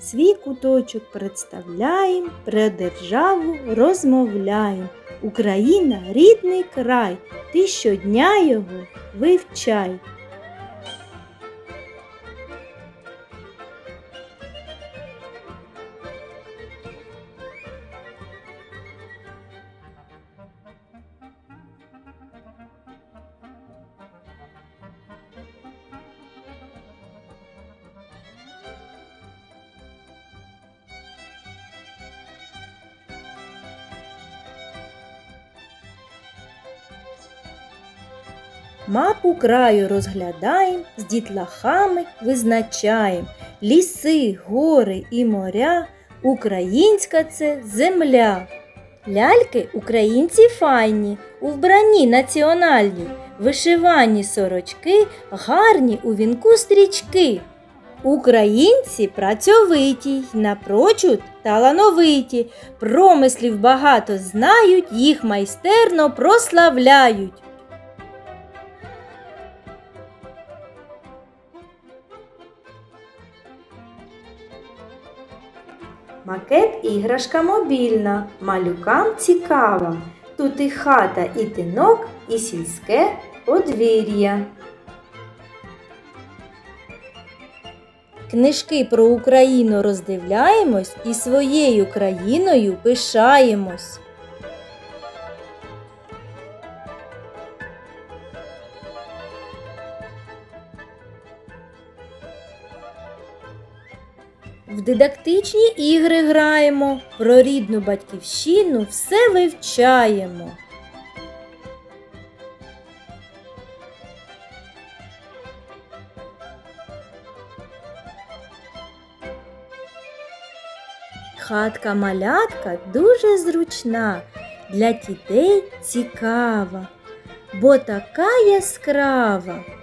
Свій куточок представляєм, про державу розмовляєм. Україна рідний край, ти щодня його вивчай. Мапу краю розглядаєм, з дітлахами визначаєм. Ліси, гори і моря, українська це земля. Ляльки українці файні, у вбранні національні, вишивані сорочки, гарні у вінку стрічки. Українці працьовиті, й напрочуд талановиті, промислів багато знають, їх майстерно прославляють. Макет іграшка мобільна, малюкам цікава. Тут і хата, і тинок, і сільське подвір'я. Книжки про Україну роздивляємось і своєю країною пишаємось. В дидактичні ігри граємо, про рідну батьківщину все вивчаємо. Хатка малятка дуже зручна, для дітей цікава, бо така яскрава.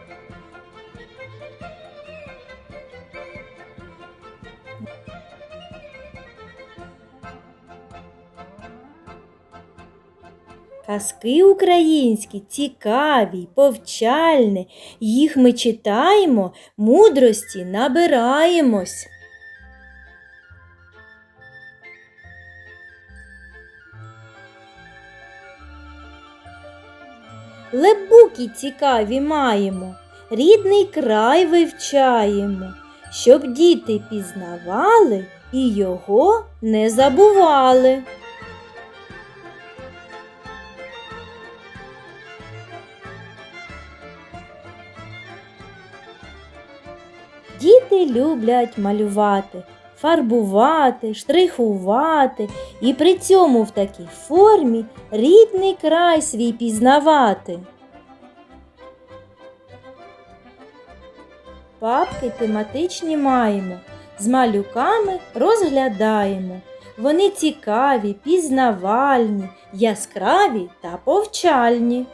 Казки українські цікаві, повчальні, їх ми читаємо, мудрості набираємось. Лебуки цікаві маємо, рідний край вивчаємо, щоб діти пізнавали і його не забували. Діти люблять малювати, фарбувати, штрихувати і при цьому в такій формі рідний край свій пізнавати. Папки тематичні маємо, з малюками розглядаємо. Вони цікаві, пізнавальні, яскраві та повчальні.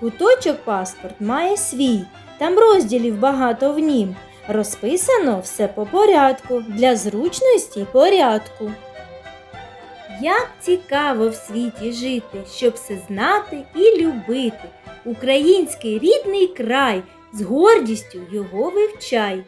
Куточок паспорт має свій, там розділів багато в нім. Розписано все по порядку для зручності порядку. Як цікаво в світі жити, щоб все знати і любити. Український рідний край, з гордістю його вивчай.